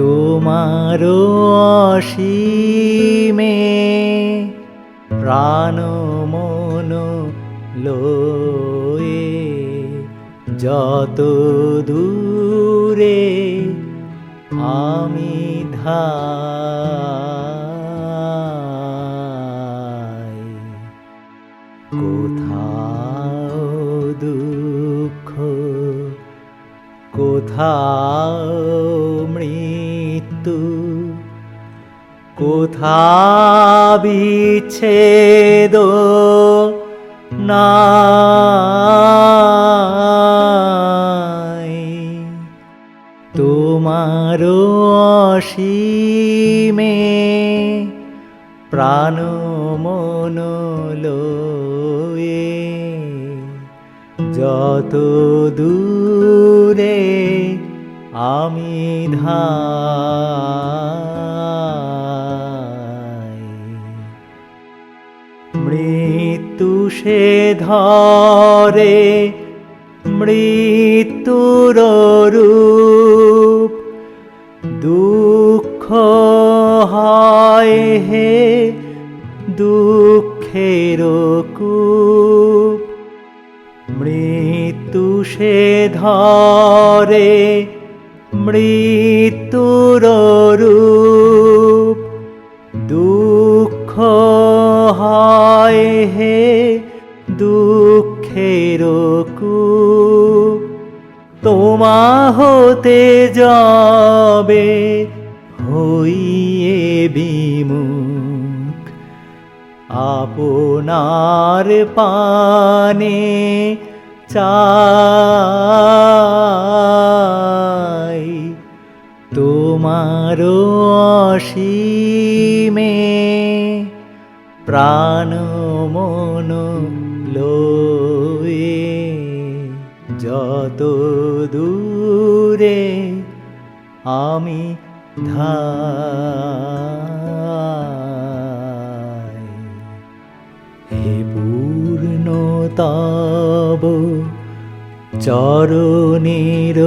তোমার অসীমে প্রাণ মন লয়ে যত দূরে আমি ধাই কোথাও দুঃখ কোথাও মৃত্যু কোথা বিচ্ছেদ নাই তোমার অসীমে প্রাণ মন যত দূরে আমি ধাই। মৃত্যু সে ধরে, মৃত্যুর রূপ। দুঃখ হয় হে দুঃখের কূপ। মৃত্যু সে ধরে মৃত্যুর রূপ দুঃখ হয় হে দুঃখের কূপ। তোমা হতে যাবে হইয়ে বিমুখ। আপনার পানে চাই তোমার অসীমে প্রাণ মন লয়ে যত দূরে আমি ধাই। হে পূর্ণ চরণের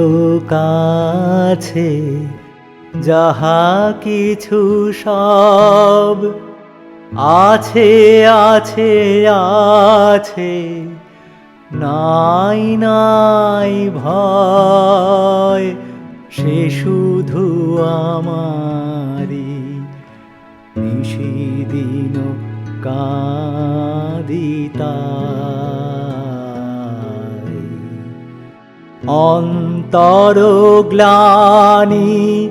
কাছে যাহা কিছু সব আছে আছে আছে, নাই নাই ভয়, সে শুধু আমারি নিষিদিন কাদিতাই অন্তর গ্লানি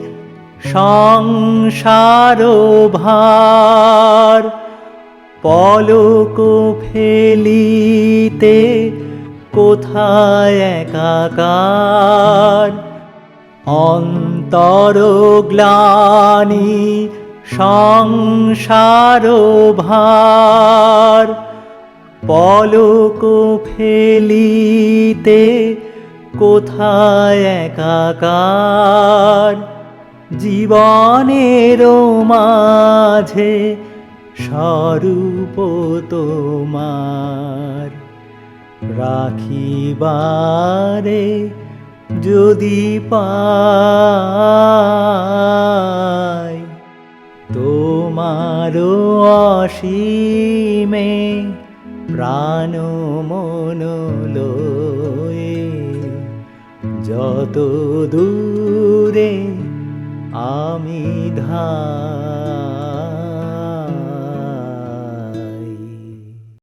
সংসার ভার পলক ফেলিতে কোথায় একাকার? অন্তর গ্লানি সংসার ভার পলক ফেলিতে কোথায় একাকার? জীবনের মাঝে স্বরূপ তোমার। রাখিবারে যদি পাই তোমার অসীমে প্রাণ মন যত দূরে আমি ধা